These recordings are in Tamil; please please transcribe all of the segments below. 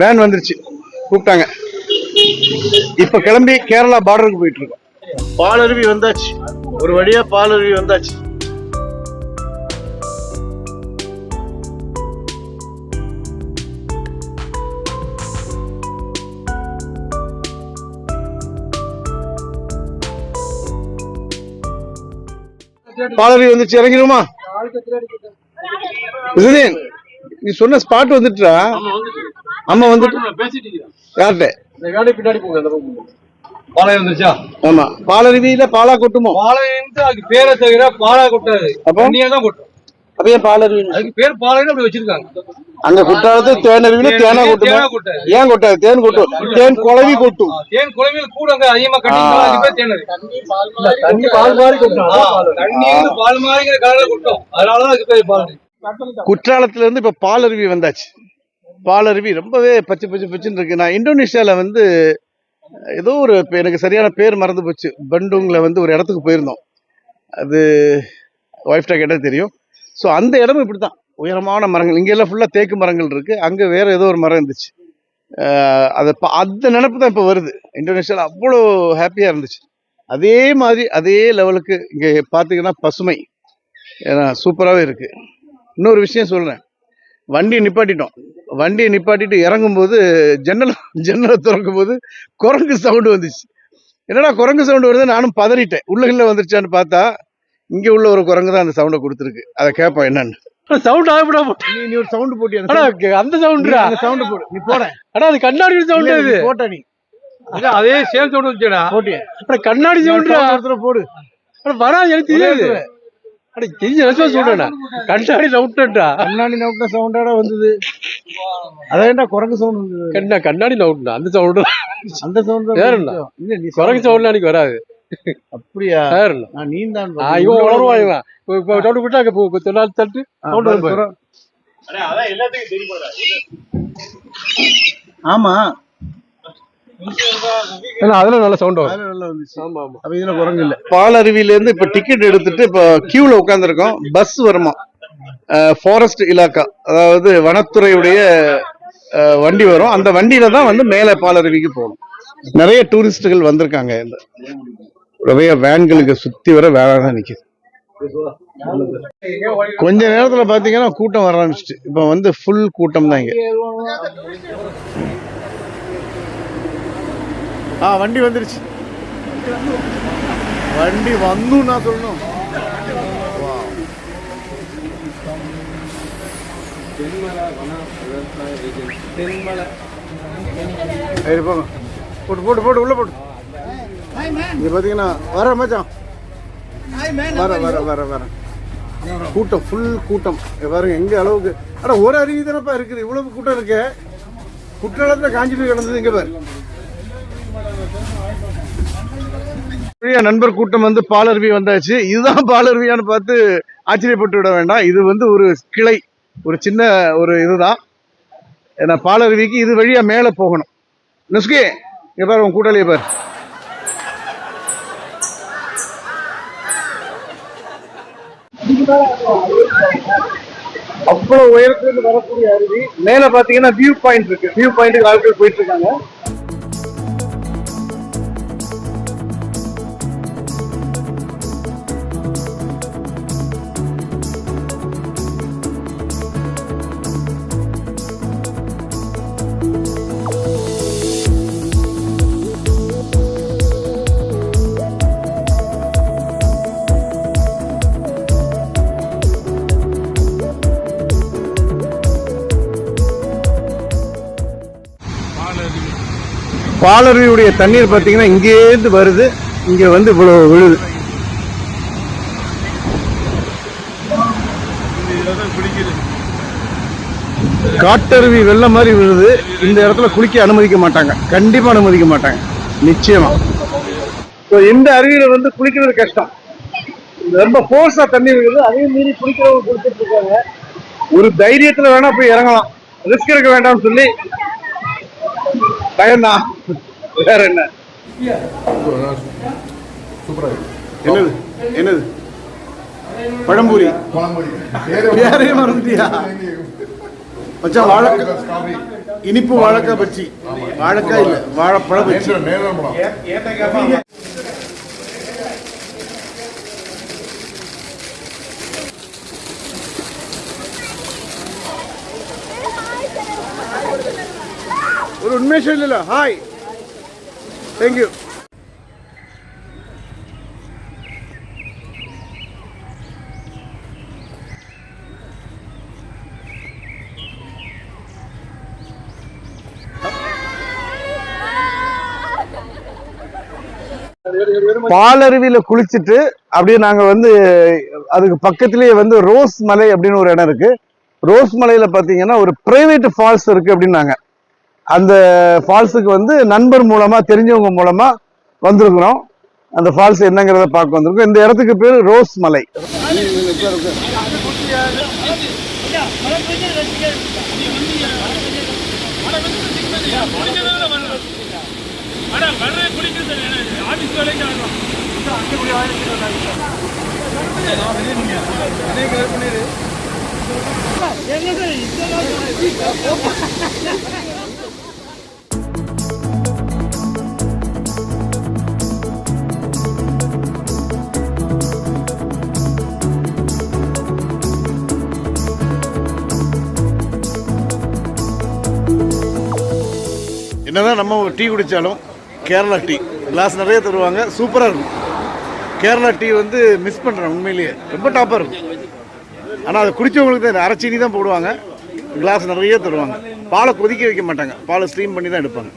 வேன் வந்துருச்சு. கூப்பிட்டாங்க. இப்ப கிளம்பி கேரளா பார்டருக்கு போயிட்டு இருக்கோம். பாலருவி வந்தாச்சு. ஒரு வழியா பாலருவி வந்தாச்சு. பாலருவி வந்துச்சு. இறங்கிடுமா விசுதீன் நீ சொன்ன ஸ்பாட் வந்துட்டா அம்மா வந்துட்டு யார்கிட்ட பின்னாடி போங்க அந்த பக்கம் பாளையம் வந்துருச்சா? ஆமா. பாலருவியில பாலா கொட்டுமோ? அதுக்கு பேரை தவிர பாலா கொட்டாது. அப்போ? தண்ணியா தான் கொட்டும். அப்ப ஏன் பாலருவி? அதுக்கு பேர் பாளையம் அப்படி வச்சிருக்காங்க. அங்க குற்றாலத்து தேனருவியில தேனா கொட்டுமா. ஏன் கொட்டாது? தேன் கொட்டும் தேன் குழவி கொட்டும் தேன் குழந்தைகள் கூட அங்க அதிகமா கட்டிங்களா. அதுக்கு தேனரு. தண்ணி பால் மாதிரி கொட்டும் தண்ணி வந்து பால் மாதிரிங்கிற கலர்ல கொட்டும். அதனாலதான் அதுக்கு பேர் பாலரு குற்றாலத்துல இருந்து இப்ப பாலருவி வந்தாச்சு. பாலருவி ரொம்பவே பச்சை பச்சை பச்சுன்னு இருக்கு. நான் இந்தோனேஷியாவில் வந்து ஏதோ ஒரு எனக்கு சரியான பேர் மறந்து போச்சு. பண்டுங்ல வந்து ஒரு இடத்துக்கு போயிருந்தோம். அது ஒய்ஃப்டா கேட்டால் தெரியும். ஸோ அந்த இடமும் இப்படி தான் உயரமான மரங்கள் இங்கெல்லாம் ஃபுல்லாக தேக்கு மரங்கள் இருக்குது அங்கே வேறு ஏதோ ஒரு மரம் இருந்துச்சு. அதை பா- அந்த நினப்பு தான் இப்போ வருது. இந்தோனேஷியாவில் அவ்வளோ ஹாப்பியாக இருந்துச்சு. அதே மாதிரி அதே லெவலுக்கு இங்கே பார்த்தீங்கன்னா பசுமை. சூப்பராகவே இருக்குது இன்னொரு விஷயம் சொல்கிறேன் வண்டியை நிப்பாட்டிட்டோம். வண்டியை நிப்பாட்டிட்டு இறங்கும்போது ஜன்னல் ஜன்னலை திறக்கும் போது குரங்கு சவுண்டு வந்துச்சு. என்னடா குரங்கு சவுண்டு வருது? நானும் பதறிட்டேன். உள்ள வந்துருச்சான்னு பார்த்தா இங்கே உள்ள ஒரு குரங்கு தான் அந்த சவுண்டை கொடுத்துருக்கு. அதை கேட்போம் என்னன்னு. சவுண்ட் ஆகப்படா நீ நீ ஒரு சவுண்டு போட்டி அடா அந்த சவுண்ட்ரா அந்த சவுண்டு போடு. நீ போட. அடா அது கண்ணாடி சவுண்ட் அது. போட்ட நீ. அதே சேம் சவுண்ட் வந்துச்சுடா. போட்டியா? அட கண்ணாடி சவுண்ட்ரா ஒருத்தர போடு. அட எனக்கு தெரியாது. அட தெரிஞ்ச நினைச்சா சொல்றேன். கண்ணாடி சவுண்டா கண்ணாடி நவுட்ட சவுண்டோட வந்தது. அதான் என்ன குரங்கு சவுண்ட் கண்ணா கண்ணாடி சவுண்ட் அந்த சவுண்ட். அந்த சவுண்ட் வேற? இல்ல நீ குரங்கு சவுண்ட் அன்னைக்கு வராது. அப்படியா? வேற நான் நீ தான் இவன் உணர்வான் இவன் இப்போ சவுண்ட் விட்டா அங்க தொண்ணாறு தட்டு சவுண்ட். ஆமா. ஏன்னா அதுல நல்ல சவுண்ட் வரும். அதுல நல்லா வந்துச்சு. ஆமா ஆமா. அப்ப இதுல குரங்கு இல்ல. பாலருவில இருந்து இப்ப டிக்கெட் எடுத்துட்டு இப்ப கியூல உட்கார்ந்துருக்கோம். பஸ் வருமா? ஃபாரஸ்ட் இலாக்கா. அதாவது வனத்துறையுடைய வண்டி வரும். அந்த வண்டியில தான் வந்து மேலே பாலருவிக்கு போகணும். நிறைய டூரிஸ்டுகள் வந்திருக்காங்க இந்த நிறைய வேன்களுக்கு சுத்தி வர வேலை தான் நிக்குது. கொஞ்ச நேரத்துல பாத்தீங்கன்னா கூட்டம் வர ஆரம்பிச்சிட்டு. இப்ப வந்து ஃபுல் கூட்டம் தான் இங்க. ஆ வண்டி வந்துருச்சு. வண்டி வந்து நான் சொல்லணும். சரி போங்க. போட்டு போட்டு போட்டு உள்ள போட்டு. இங்க பாத்தீங்கன்னா வர மச்சான். வர வர வர வர கூட்டம் ஃபுல் கூட்டம். பாருங்க எங்க அளவுக்கு. அட ஒரு அருவி தானப்பா இருக்குது. இவ்வளவு கூட்டம் இருக்கு. குற்றாலத்துல காஞ்சி போய் கிடந்தது இங்க பாரு. நண்பர் கூட்டம் வந்து பாலருவி வந்தாச்சு. இதுதான் பாலருவியான்னு பார்த்து ஆச்சரியப்பட்டு விட வேண்டாம். இது வந்து ஒரு கிளை ஒரு சின்ன ஒரு இதுதான். ஏன்னா பாலருவிக்கு இது வழியா மேலே போகணும். நுஸ்கே இங்க பாரு உன் கூட்டாளிய பாரு. அவ்வளவு உயரத்துல இருந்து வரக்கூடிய அருவி. மேல பாத்தீங்கன்னா வியூ பாயிண்ட் இருக்கு. வியூ பாயிண்ட்டுக்கு ஆட்கள் போயிட்டு இருக்காங்க. பாலருவியுடைய தண்ணீர் பார்த்தீங்கன்னா இங்கேருந்து வருது இங்க வந்து இவ்வளவு விழுது. காட்டருவி வெள்ளம் மாதிரி விழுது. இந்த இடத்துல குளிக்க அனுமதிக்க மாட்டாங்க. கண்டிப்பா அனுமதிக்க மாட்டாங்க. நிச்சயமா. இப்போ இந்த அருவியில வந்து குளிக்கிறது கஷ்டம். ரொம்ப ஃபோர்ஸாக தண்ணி இருக்குது அதையும் மீறி குளிக்கிறவங்க குளிச்சிட்டு இருக்காங்க. ஒரு தைரியத்துல வேணா போய் இறங்கலாம். ரிஸ்க் எடுக்க வேண்டாம்னு சொல்லி பயம்தான் வேற என்ன? என்னது? என்னது? பழம்பூரி. பேரே மறந்துட்டியா? மச்சான் வாழை இனிப்பு வாழைக்காய் பச்சி வாழைக்காய் இல்ல வாழைப்பழ பச்சி ஒரு உண்மேஷம் இல்லைல்ல ஹாய் தேங்க்யூ பாலருவியில குளிச்சுட்டு அப்படியே நாங்க வந்து அதுக்கு பக்கத்திலேயே வந்து ரோஸ் மலை அப்படின்னு ஒரு இடம் இருக்கு ரோஸ் மலையில பாத்தீங்கன்னா ஒரு பிரைவேட் ஃபால்ஸ் இருக்கு அப்படின்னாங்க அந்த ஃபால்ஸுக்கு வந்து நண்பர் மூலமாக தெரிஞ்சவங்க மூலமாக வந்திருக்கிறோம். அந்த ஃபால்ஸ் என்னங்கிறத பார்க்க வந்திருக்கோம். இந்த இடத்துக்கு பேர் ரோஸ் மலை. என்னதான் நம்ம டீ குடித்தாலும் கேரளா டீ. கிளாஸ் நிறைய தருவாங்க. சூப்பராக இருக்கும். கேரளா டீ வந்து மிஸ் பண்ணுறேன் உண்மையிலேயே. ரொம்ப டாப்பாக இருக்கும். ஆனால் அதை குடித்தவங்களுக்கு தான் அரைச்சீனி தான் போடுவாங்க. கிளாஸ் நிறைய தருவாங்க. பாலை கொதிக்க வைக்க மாட்டாங்க. பாலை ஸ்ட்ரீம் பண்ணி தான் எடுப்பாங்க.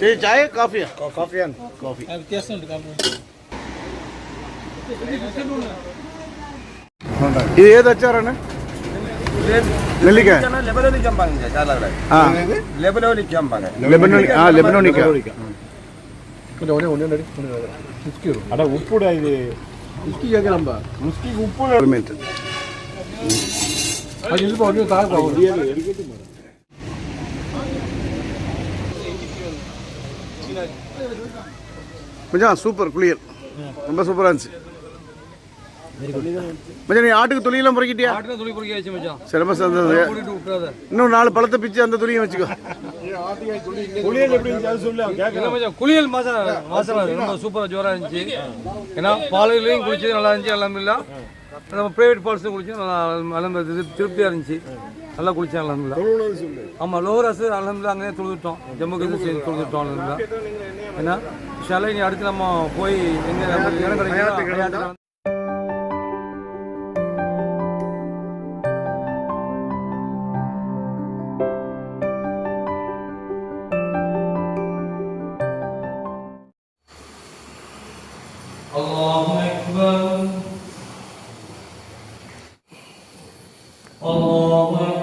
சரி சாய் காஃபியா காஃபியா காஃபி வித்தியாசம் ఇది ఏది వచ్చారన్న నెల్లికాయ లెబనోని జంబాంగ్ చాలా లెబనోని జంబాంగ్ లెబనోని ఆ లెబనోని కొంచెం ఒనే ఒనే నడి ఉస్కి అడ ఉప్పుడు ఇది ఉస్కి జగరంబ ఉస్కి ఉప్పుడు మెంట్ అది ఇది బాగుంది తాగు மச்சான் சூப்பர் குளியல் ரொம்ப சூப்பராக இருந்துச்சு மச்சான் நீ ஆட்டுக்கு துளியெல்லாம் பொறுக்கிட்டியா? ஆட்டுல துளி குடிக்க வச்சு மச்சான். சில ரொம்ப சந்தது இன்னும் நாலு பழத்தை பிச்சு அந்த துணியை வச்சுக்கோ. எப்படி மச்சான் குளியல் மாசம் மாசம் ரொம்ப சூப்பரா ஜோரா இருந்துச்சு. ஏன்னா பாலையிலையும் குளிச்சது நல்லா இருந்துச்சு அலமதுல்லா நம்ம பிரைவேட் ஃபால்ஸ் குளிச்சு நல்லா அலமது திருப்தியா இருந்துச்சு. நல்லா குளிச்சேன் அலமதுல்லா ஆமா லோவராஸ் அலமதுல்லா அங்கேயே தொழுதுட்டோம். ஜம்மு காஷ்மீர் தொழுதுட்டோம் அலமதுல்லா ஏன்னா ஷாலை நீ அடுத்து நம்ம போய் எங்க நமக்கு இடம் கிடைக்கும் الله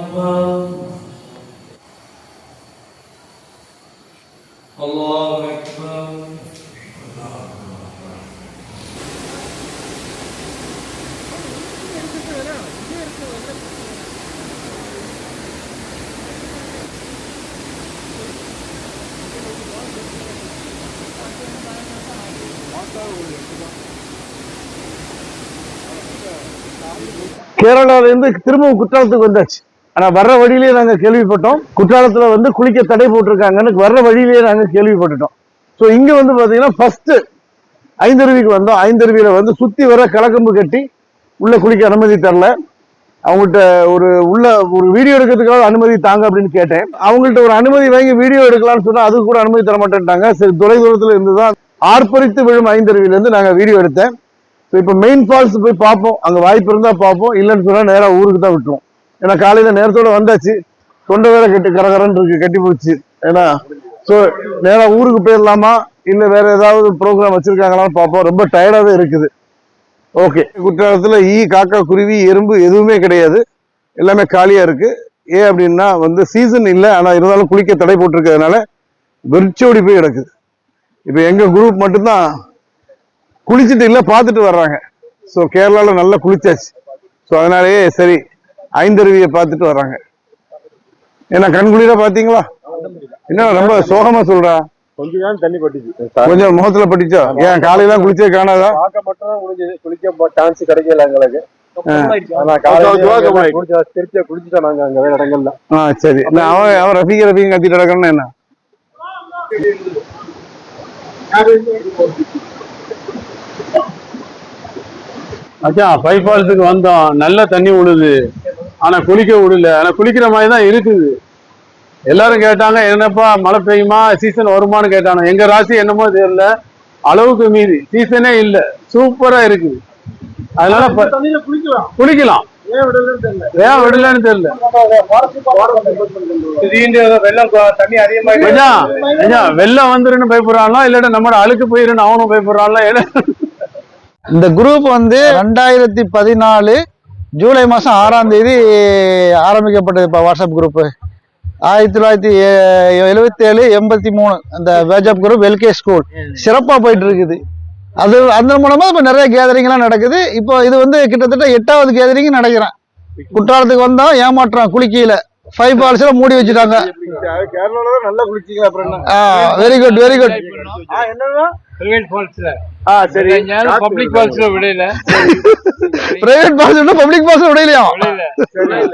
கேரளாவிலேருந்து திரும்பவும் குற்றாலத்துக்கு வந்தாச்சு. ஆனால் வர்ற வழியிலேயே நாங்கள் கேள்விப்பட்டோம். குற்றாலத்தில் வந்து குளிக்க தடை போட்டிருக்காங்கன்னு வர்ற வழியிலேயே நாங்கள் கேள்விப்பட்டுட்டோம். ஸோ இங்கே வந்து பார்த்தீங்கன்னா ஃபஸ்ட்டு ஐந்தருவிக்கு வந்தோம். ஐந்தருவியில் வந்து சுற்றி வர கலக்கம்பு கட்டி உள்ளே குளிக்க அனுமதி தரல. அவங்கள்ட்ட ஒரு உள்ள ஒரு வீடியோ எடுக்கிறதுக்காக அனுமதி தாங்க அப்படின்னு கேட்டேன். அவங்கள்ட்ட ஒரு அனுமதி வாங்கி வீடியோ எடுக்கலாம்னு சொன்னால் அதுக்கு கூட அனுமதி தர மாட்டேன்ட்டாங்க சரி தொலை இருந்து தான் ஆர்ப்பரித்து விழும் ஐந்தருவியிலேருந்து நாங்கள் வீடியோ எடுத்தேன். ஸோ இப்போ மெயின் ஃபால்ஸ் போய் பார்ப்போம். அங்கே வாய்ப்பு இருந்தால் பார்ப்போம். இல்லைன்னு சொன்னால் நேராக ஊருக்கு தான் விட்டுருவோம். ஏன்னா காலையில் நேரத்தோட வந்தாச்சு. தொண்டை வேற கட்டி கரகரன்னு இருக்கு கட்டி போச்சு. ஏன்னா ஸோ நேராக ஊருக்கு போயிடலாமா? இல்லை வேற ஏதாவது ப்ரோக்ராம் வச்சிருக்காங்களான்னு பார்ப்போம். ரொம்ப டயர்டாகவே இருக்குது. ஓகே குற்றாலத்தில் ஈ காக்கா குருவி எறும்பு எதுவுமே கிடையாது. எல்லாமே காலியாக இருக்கு. ஏன் அப்படின்னா வந்து சீசன் இல்லை. ஆனால் இருந்தாலும் குளிக்க தடை போட்டிருக்கிறதுனால வெறிச்சோடி போய் கிடக்குது. இப்போ எங்கள் குரூப் மட்டும்தான் குளிச்சுட்டு இல்லை பார்த்துட்டு வர்றாங்க. ஸோ கேரளாவில் நல்லா குளிச்சாச்சு. ஸோ அதனாலேயே சரி ஐந்தருவியை பார்த்துட்டு வர்றாங்க. ஏன்னா கண்குளிர பார்த்தீங்களா? என்ன ரொம்ப சோகமா சொல்றா? கொஞ்சம் தண்ணி பட்டுச்சு. கொஞ்சம் முகத்துல பட்டுச்சோ? ஏன் காலையில குளிச்சே காணாதா? பார்க்க மட்டும் தான் முடிஞ்சது. குளிக்க சான்ஸ் கிடைக்கல எங்களுக்கு. சரி. நான் அவன் அவன் ரஃபீக் ரஃபீக் கத்திட்டு கிடக்கணும் என்ன? மச்சான் ஃபைவ் ஃபால்ஸுக்கு வந்தோம் நல்ல தண்ணி விழுது. ஆனா குளிக்க விடல. ஆனா குளிக்கிற மாதிரி தான் இருக்குது. எல்லாரும் கேட்டாங்க என்னப்பா மழை பெய்யுமா? சீசன் வருமான்னு கேட்டாங்க. எங்க ராசி என்னமோ தெரியல. அளவுக்கு மீறி. சீசனே இல்ல. சூப்பரா இருக்குது அதனால குளிக்கலாம். ஏன் விடலன்னு தெரியல. வெள்ளம் வந்துருன்னு பயப்படுறாங்களா? இல்லாட்ட நம்மளோட அழுக்கு போயிருன்னு அவனும் பயப்படுறாங்களா? இந்த குரூப் வந்து ரெண்டாயிரத்தி பதினாலு ஜூலை மாதம் ஆறாம் தேதி ஆரம்பிக்கப்பட்டது இப்போ வாட்ஸ்அப் குரூப்பு ஆயிரத்தி தொள்ளாயிரத்தி எழுபத்தி ஏழு எண்பத்தி மூணு அந்த வாட்ஸ்அப் குரூப் எல்கே ஸ்கூல் சிறப்பாக போயிட்டு இருக்குது அது அந்த மூலமா இப்போ நிறைய கேதரிங்லாம் நடக்குது. இப்போ இது வந்து கிட்டத்தட்ட எட்டாவது கேதரிங் நினைக்கிறேன் குற்றாலத்துக்கு வந்தோம் ஏமாற்றம் குளிக்கையில. ஃபைவ் பால்ஸ்ல மூடி வச்சுட்டாங்க. வெரி குட் வெரி குட் என்னன்னா பிரைவேட் ஃபால்ஸ்ல ஆ சரி. பப்ளிக் ஃபால்ஸ்ல விடல. பிரைவேட் பால்ஸ் பப்ளிக் பால்ஸ் விடையிலையா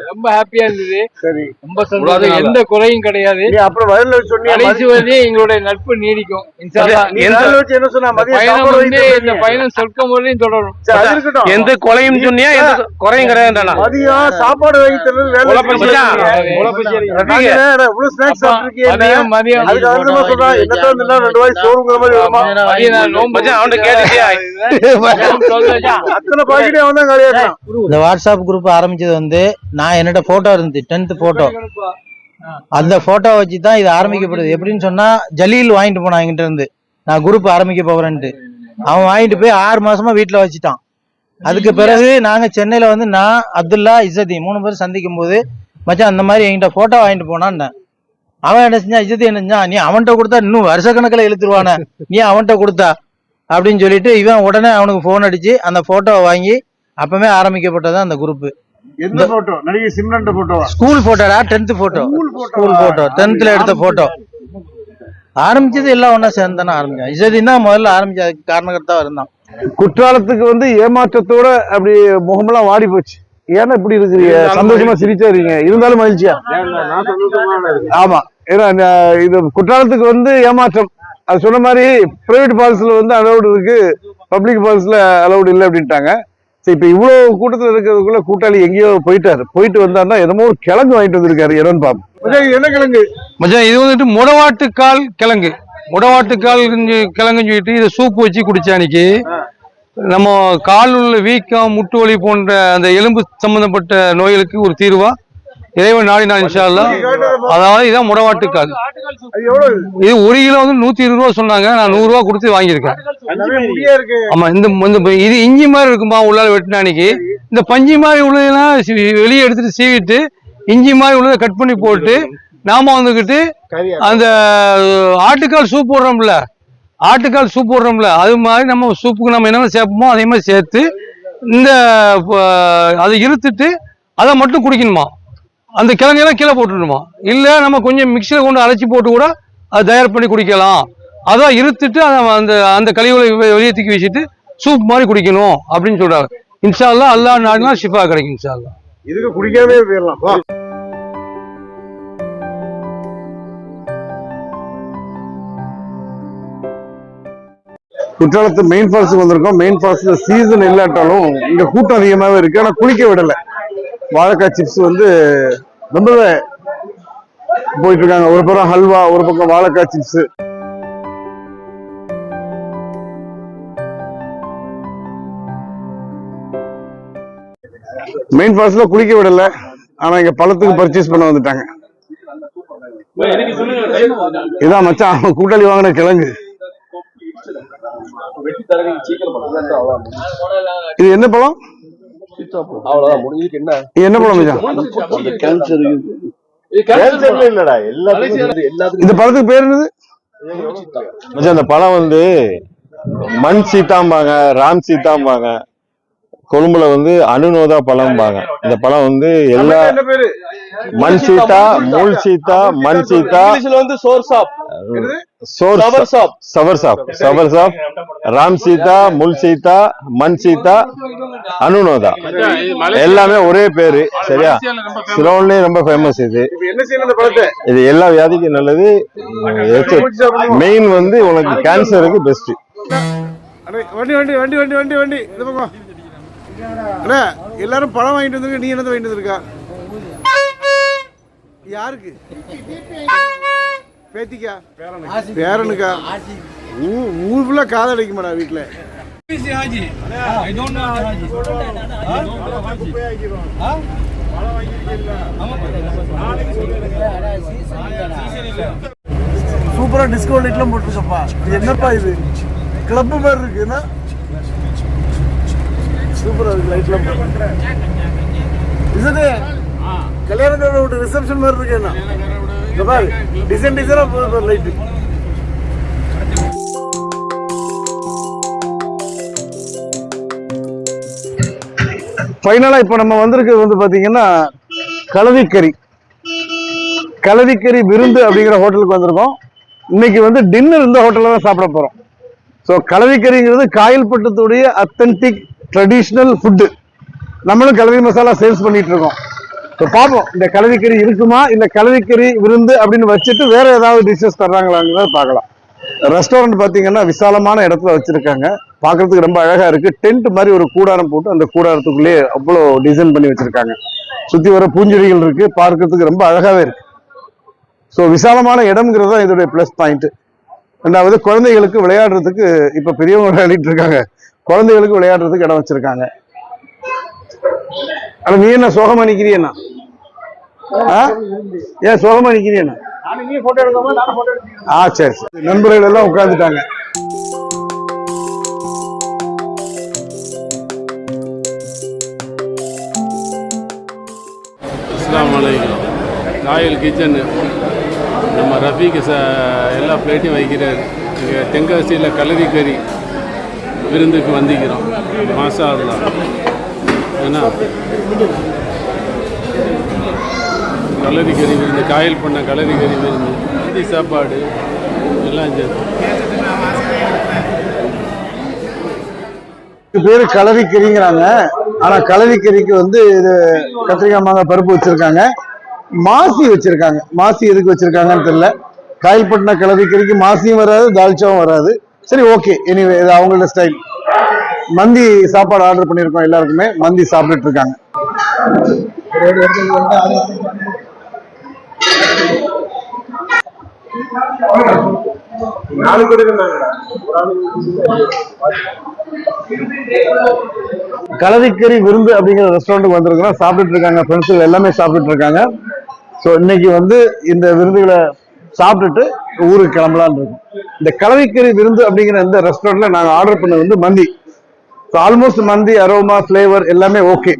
ரொம்ப ஹாப்பியா இருந்தது. சரி. ரொம்ப சந்தோஷம். எந்த குறையும் கிடையாது. அப்புறம் வயல்ல வச்சு சொன்னீங்க கடைசி வரையும் எங்களுடைய நட்பு நீடிக்கும். என்ன சொன்னா மதியம் பயணம் சாப்பாடு வந்து இந்த பயணம் சொர்க்கம் வரையும் தொடரும். சரி, அது இருக்கட்டும். எந்த கொலையும் சொன்னியா எந்த குறையும் கிடையாது மதியம் சாப்பாடு வாங்கி தரது வேலை மதியம் மதியம். அதுக்கு சொல்றா என்னதான் ரெண்டு வாய் சோறுங்கிற மாதிரி இந்த வாட்ஸ்அப் குரூப் ஆரம்பிச்சது வந்து நான் என்னோட போட்டோ இருந்துச்சு டென்த் போட்டோ அந்த போட்டோ வச்சு தான் இது ஆரம்பிக்கப்படுது எப்படின்னு சொன்னா ஜலீல் வாங்கிட்டு போனான் என்கிட்ட இருந்து நான் குரூப் ஆரம்பிக்க போறேன்ட்டு அவன் வாங்கிட்டு போய் ஆறு மாசமா வீட்டுல வச்சுட்டான் அதுக்கு பிறகு நாங்க சென்னையில வந்து நான் அப்துல்லா இசதி மூணு பேரும் சந்திக்கும் போது மச்சான் அந்த மாதிரி என்கிட்ட போட்டோ வாங்கிட்டு போனான்னு அவன் என்ன செஞ்சான் இசதி என்ன செஞ்சான் நீ அவன்கிட்ட கொடுத்தா இன்னும் வருஷக்கணக்கில் இழுத்துருவானே. நீ அவன்கிட்ட கொடுத்தா அப்படின்னு சொல்லிட்டு இவன் உடனே அவனுக்கு ஃபோன் அடிச்சு அந்த போட்டோவை வாங்கி அப்பவே ஆரம்பிக்கப்பட்டது அந்த குரூப் எந்த போட்டோ நடிகை சிம்ரன் போட்டோவா ஸ்கூல் போட்டோடா டென்த் போட்டோ ஸ்கூல் போட்டோ டென்த்ல எடுத்த போட்டோ ஆரம்பிச்சது எல்லாம் ஒண்ணா சேர்ந்து தானே ஆரம்பிச்சோம் இசதின் தான் முதல்ல ஆரம்பிச்ச காரணகர்த்தா இருந்தான். குற்றாலத்துக்கு வந்து ஏமாற்றத்தோட அப்படி முகமெல்லாம் வாடி போச்சு. ஏன்னா இப்படி இருக்கிறீங்க? சந்தோஷமா சிரிச்சா இருக்கீங்க. இருந்தாலும் மகிழ்ச்சியா? ஆமா. ஏன்னா இந்த- இது குற்றாலத்துக்கு வந்து ஏமாற்றம். அது சொன்ன மாதிரி பிரைவேட் ஃபால்ஸ்ல வந்து அலௌடு இருக்கு. பப்ளிக் ஃபால்ஸ்ல அலௌடு இல்லை அப்படின்ட்டாங்க. சரி இப்ப இவ்வளவு கூட்டத்துல இருக்கிறதுக்குள்ள கூட்டாளி எங்கேயோ போயிட்டாரு. போயிட்டு வந்தாருன்னா என்னமோ ஒரு கிழங்கு வாங்கிட்டு வந்திருக்காரு என்னன்னு பாப்போம் என்ன கிழங்கு? மச்சான் இது வந்துட்டு முடவாட்டுக்கால் கிழங்கு. முடவாட்டுக்கால் கிழங்கு- கிழங்குன்னு சொல்லிட்டு இதை சூப் வச்சு குடிச்ச அன்னைக்கு நம்ம கால் உள்ள வீக்கம் முட்டு வலி போன்ற அந்த எலும்பு சம்பந்தப்பட்ட நோய்களுக்கு ஒரு தீர்வா? இறைவன் நாடி நான் இன்ஷா அதாவது இதான் முடவாட்டுக்கால் இது ஒரு கிலோ வந்து நூத்தி இருபது ரூபா சொன்னாங்க. நான் நூறு ரூபா கொடுத்து வாங்கியிருக்கேன். ஆமா இந்த இது இஞ்சி மாதிரி இருக்குமா உள்ளால வெட்டின அன்னைக்கு. இந்த பஞ்சு மாதிரி உள்ளதெல்லாம் வெளியே எடுத்துட்டு சீவிட்டு இஞ்சி மாதிரி உள்ளதை கட் பண்ணி போட்டு நாம வந்துக்கிட்டு அந்த ஆட்டுக்கால் சூப் போடுறோம்ல. ஆட்டுக்கால் சூப் போடுறோம்ல. அது மாதிரி நம்ம சூப்புக்கு நம்ம என்னென்ன சேர்ப்போமோ அதே மாதிரி சேர்த்து இந்த அதை இழுத்துட்டு அதை மட்டும் குடிக்கணுமா? அந்த கிழங்கெல்லாம் கீழே போட்டுடணுமா? இல்லை நம்ம கொஞ்சம் மிக்சியில் கொண்டு அரைச்சி போட்டு கூட அதை தயார் பண்ணி குடிக்கலாம். அதான் இருத்துட்டு அதை அந்த அந்த கழிவுகளை வெளியே தூக்கி வச்சுட்டு சூப் மாதிரி குடிக்கணும் அப்படின்னு சொல்றாங்க. இன்ஷா அல்லா நாடுனா ஷிஃபா கிடைக்கும் இன்ஷால்லா இதுக்கு குடிக்காமே போயிடலாம். குற்றாலத்து மெயின் ஃபால்ஸுக்கு வந்திருக்கோம். மெயின் ஃபால்ஸில் சீசன் இல்லாட்டாலும் இங்கே கூட்டம் அதிகமாவே இருக்கு. ஆனால் குளிக்க விடலை. வாழைக்காய் சிப்ஸ் வந்து ரொம்பவே போயிட்டு இருக்காங்க ஒரு பக்கம் ஹல்வா ஒரு பக்கம் வாழைக்காய் சிப்ஸ் மெயின் ஃபால்ஸ்ல குளிக்க விடல. ஆனா இங்க பழத்துக்கு பர்ச்சேஸ் பண்ண வந்துட்டாங்க. இதான் மச்சான் அவன் கூட்டாளி வாங்கின கிழங்கு. இது என்ன பழம்? இது என்ன பழம் மச்சான் கேன்சர்ல இல்லடா. எல்லாத்துக்கும் இந்த பழத்துக்கு பேர் என்னது? மச்சான் அந்த பழம் வந்து மண் சீத்தாம்பாங்க ராம் சீத்தாம்பாங்க கொழும்புல வந்து அனுநோதா பழம்பாங்க. இந்த பழம் வந்து எல்லா மண் சீத்தா மூல் சீத்தா மண் சீத்தா. வந்து சோர் சாப். சோர் சவர் சாப். சவர் சாப். சவர் சாப். ராம் சீதா முல் சீதா மண் சீதா அனுநோதா எல்லாமே ஒரே பேரு. சரியா? சிலோன்லயே ரொம்ப ஃபேமஸ் இது. இது எல்லா வியாதிக்கும் நல்லது. மெயின் வந்து உனக்கு கேன்சருக்கு பெஸ்ட் வண்டி வண்டி வண்டி வண்டி வண்டி வண்டி. இந்த பக்கம் அண்ணா எல்லாரும் பழம் வாங்கிட்டு வந்துருக்க நீ என்னது வாங்கிட்டு வந்திருக்கா? யாருக்கு? பேத்திக்கா? பேரனுக்கா? ஊர் ஊர் ஃபுல்லா காதடிக்க மாடா வீட்டுல சூப்பரா டிஸ்கவுண்ட் லைட்லாம் போட்டுருக்கப்பா என்னப்பா இது? கிளப் மாதிரி இருக்குன்னா சூப்பராக இருக்கு லைட்லாம் இது கல்யாணக்கார வீட்டு ரிசப்ஷன் மாதிரி இருக்கு என்ன? இந்த பாரு டிசைன் டிசைனாக போகுது லைட்டு ஃபைனலாக இப்போ நம்ம வந்திருக்கிறது வந்து பார்த்தீங்கன்னா கலவிக்கறி. கலவிக்கறி விருந்து அப்படிங்கிற ஹோட்டலுக்கு வந்திருக்கோம். இன்னைக்கு வந்து டின்னர் இந்த ஹோட்டலில் தான் சாப்பிட போகிறோம் ஸோ கலவிக்கறிங்கிறது காயல்பட்டத்துடைய அத்தன்டிக் ட்ரெடிஷ்னல் ஃபுட்டு நம்மளும் கலவி மசாலா சேல்ஸ் பண்ணிட்டு இருக்கோம் இப்போ பார்ப்போம் இந்த கலவிக்கறி இருக்குமா இல்லை கலவிக்கறி விருந்து அப்படின்னு வச்சுட்டு வேற ஏதாவது டிஷ்ஷஸ் தர்றாங்களாங்கிறத பார்க்கலாம். ரெஸ்டாரண்ட் பார்த்தீங்கன்னா விசாலமான இடத்துல வச்சிருக்காங்க. பார்க்கறதுக்கு ரொம்ப அழகா இருக்கு. டென்ட் மாதிரி ஒரு கூடாரம் போட்டு அந்த கூடாரத்துக்குள்ளேயே அவ்வளோ டிசைன் பண்ணி வச்சிருக்காங்க. சுத்தி வர பூஞ்செடிகள் இருக்கு. பார்க்கறதுக்கு ரொம்ப அழகாவே இருக்கு. ஸோ விசாலமான இடம்ங்கிறது தான் இதோடைய ப்ளஸ் பாயிண்ட் ரெண்டாவது குழந்தைகளுக்கு விளையாடுறதுக்கு இப்போ பெரியவங்க விளையாடிட்டு இருக்காங்க. குழந்தைகளுக்கு விளையாடுறதுக்கு இடம் வச்சிருக்காங்க. ஆனா நீ என்ன சோகமா நிக்கிறியண்ணா ஆ? ஏன் சோகமா நிக்கிறியண்ணா ஆ சரி சரி. நண்பர்கள் எல்லாம் உட்கார்ந்துட்டாங்க. அஸ்லாம் ராயல் கிச்சன். நம்ம ரஃபீக்கு ச எல்லா பிளேட்டையும் வைக்கிறார். இங்கே தென்காசியில் கலரி கறி. விருந்துக்கு வந்திக்கிறோம். மாசா அல்லா ஏன்னா கலரி கறி விருந்து காயல் பண்ண கலரி கறி விருந்து ஹிந்தி சாப்பாடு எல்லாம் சேர்த்து. இது கறிங்கிறாங்க. கலரிக்கறிங்கிறாங்க ஆனா கலரிக்கறிக்கு வந்து இது கத்திரிக்காய் மாங்காய் பருப்பு வச்சிருக்காங்க. மாசி வச்சிருக்காங்க. மாசி எதுக்கு வச்சிருக்காங்கன்னு தெரியல. காயல்பட்டின கலரிக்கறிக்கு மாசியும் வராது தால்ச்சாவும் வராது. சரி ஓகே எனிவே இது அவங்களோட ஸ்டைல் மந்தி சாப்பாடு ஆர்டர் பண்ணியிருக்கோம் எல்லாருக்குமே. மந்தி சாப்பிட்டுட்டு இருக்காங்க. கலரிக்கறி விருந்து அப்படிங்கிற ரெஸ்டாரண்ட்டுக்கு வந்திருக்கிறோம் சாப்பிட்டுட்டு இருக்காங்க. ஃப்ரெண்ட்ஸுகள் எல்லாமே சாப்பிட்டுட்டு இருக்காங்க. ஸோ இன்னைக்கு வந்து இந்த விருந்துகளை சாப்பிட்டுட்டு ஊருக்கு கிளம்பலான்னு இருக்கும். இந்த கலவைக்கறி விருந்து அப்படிங்கிற இந்த ரெஸ்டாரண்ட்ல நாங்கள் ஆர்டர் பண்ணது வந்து மந்தி. ஸோ ஆல்மோஸ்ட் மந்தி அரோமா ஃப்ளேவர் எல்லாமே ஓகே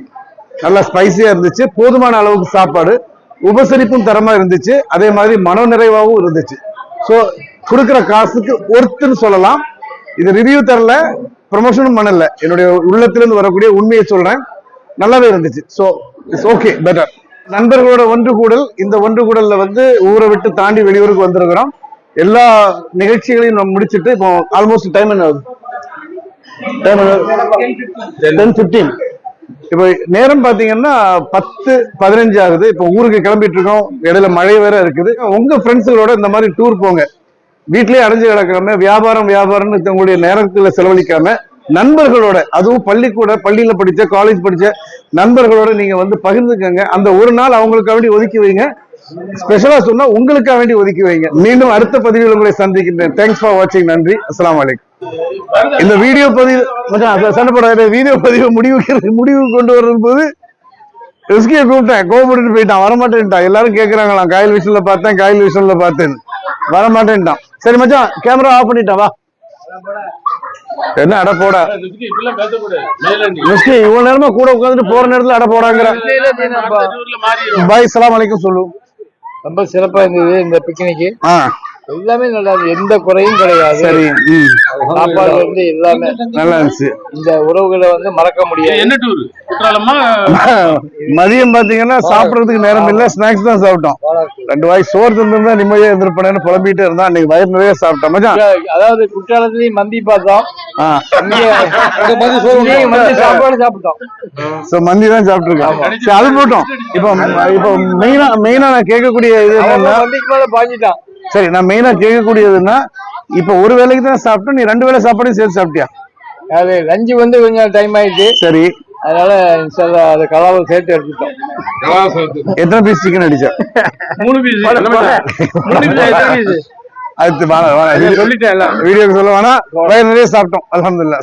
நல்லா ஸ்பைசியா இருந்துச்சு. போதுமான அளவுக்கு சாப்பாடு. உபசரிப்பும் தரமா இருந்துச்சு. அதே மாதிரி மன நிறைவாகவும் இருந்துச்சு. ஸோ கொடுக்குற காசுக்கு ஒர்த்துன்னு சொல்லலாம். இது ரிவ்யூ தரல ப்ரமோஷனும் பண்ணல. என்னுடைய உள்ளத்திலிருந்து வரக்கூடிய உண்மையை சொல்றேன். நல்லாவே இருந்துச்சு. ஸோ இட்ஸ் ஓகே பெட்டர் நண்பர்களோட ஒன்று கூடல் இந்த ஒன்று கூடல்ல வந்து ஊரை விட்டு தாண்டி வெளியூருக்கு வந்திருக்கிறோம். எல்லா நிகழ்ச்சிகளையும் நம்ம முடிச்சிட்டு இப்போ ஆல்மோஸ்ட் டைம் என்ன ஆகுது? டைம் டென் ஃபிஃப்டீன் இப்போ நேரம் பாத்தீங்கன்னா பத்து பதினஞ்சு ஆகுது. இப்போ ஊருக்கு கிளம்பிட்டு இருக்கோம். இடையில மழை வேற இருக்குது. உங்க ஃப்ரெண்ட்ஸுகளோட இந்த மாதிரி டூர் போங்க. வீட்லயே அடைஞ்சு கிடக்காம வியாபாரம் வியாபாரம்னு உங்களுடைய நேரத்தில் செலவழிக்காம நண்பர்களோட அதுவும் பள்ளிக்கூட பள்ளியில படிச்ச காலேஜ் படிச்ச நண்பர்களோட நீங்க வந்து பகிர்ந்துக்கங்க. அந்த ஒரு நாள் அவங்களுக்காக வேண்டி ஒதுக்கி வைங்க. ஸ்பெஷலா சொன்னா உங்களுக்காக வேண்டி ஒதுக்கி வைங்க. மீண்டும் அடுத்த பதிவில் உங்களை சந்திக்கின்றேன். தேங்க்ஸ் ஃபார் வாட்சிங் நன்றி. அஸ்லாம் வலைக்கும் இந்த வீடியோ பதிவு மச்சான், சண்டை போடாத. வீடியோ பதிவு முடிவுக்கு முடிவு கொண்டு வரும் போது ரிஸ்கிய கூப்பிட்டேன். கோபப்பட்டு போயிட்டான். வரமாட்டேன்ட்டான். எல்லாரும் கேக்குறாங்களாம். காயல் விஷயம்ல பார்த்தேன் காயல் விஷயம்ல பார்த்தேன் வரமாட்டேன்ட்டான். சரி மச்சான் கேமரா ஆஃப் பண்ணிட்டான். வா. என்ன அட போடா. ரிஸ்கி இவ்வளவு நேரமா கூட உட்காந்துட்டு போற நேரத்துல அட போடாங்கிற. பாய் சலாம் அலைக்கும் சொல்லு. ரொம்ப சிறப்பா இருந்தது இந்த பிக்னிக் ஆ. எல்லாமே நல்லா எந்த குறையும் கிடையாது. சரி ம் சாப்பாடுல இருந்து எல்லாமே நல்லா இருந்துச்சு. இந்த உறவுகளை வந்து மறக்க முடியாது. என்ன டூர் குற்றாலமா? மதியம் பாத்தீங்கன்னா சாப்பிடறதுக்கு நேரம் இல்ல. ஸ்நாக்ஸ் தான் சாப்பிட்டோம். ரெண்டு வாய் சோறு தந்திருந்தா நிம்மதியா இருந்திருப்பேன்னு புலம்பிட்டு இருந்தா அன்னைக்கு வயிறு நிறைய சாப்பிட்டோம். மச்சான். அதாவது குற்றாலத்திலயும் மந்தி பார்த்தோம். சாப்பாடு சாப்பிட்டோம். சோ மந்தி தான் சாப்பிட்டுருக்கோம். சரி அது போட்டோம். இப்போ இப்போ மெயினா மெயினா நான் கேட்கக்கூடிய இது அவங்க என்னன்னா மந்திக்கு மேல பாஞ்சிட்டான். சரி நான் மெயினா கேட்கக்கூடியதுன்னா இப்போ ஒரு வேளைக்கு தான் சாப்பிட்டோம் நீ ரெண்டு வேளை சாப்பாடையும் சேர்த்து சாப்பிட்டியா? அது லஞ்சு வந்து கொஞ்சம் டைம் ஆயிடுச்சு. சரி. அதனால அதை கலாவை சேர்த்து எடுத்துட்டோம் எத்தனை பீஸ் சிக்கன் அடிச்சா? மூணு பீஸ் அது சொல்லிட்டேன் வீடியோக்கு சொல்ல வேணா நிறைய சாப்பிட்டோம். அலமதுல்லா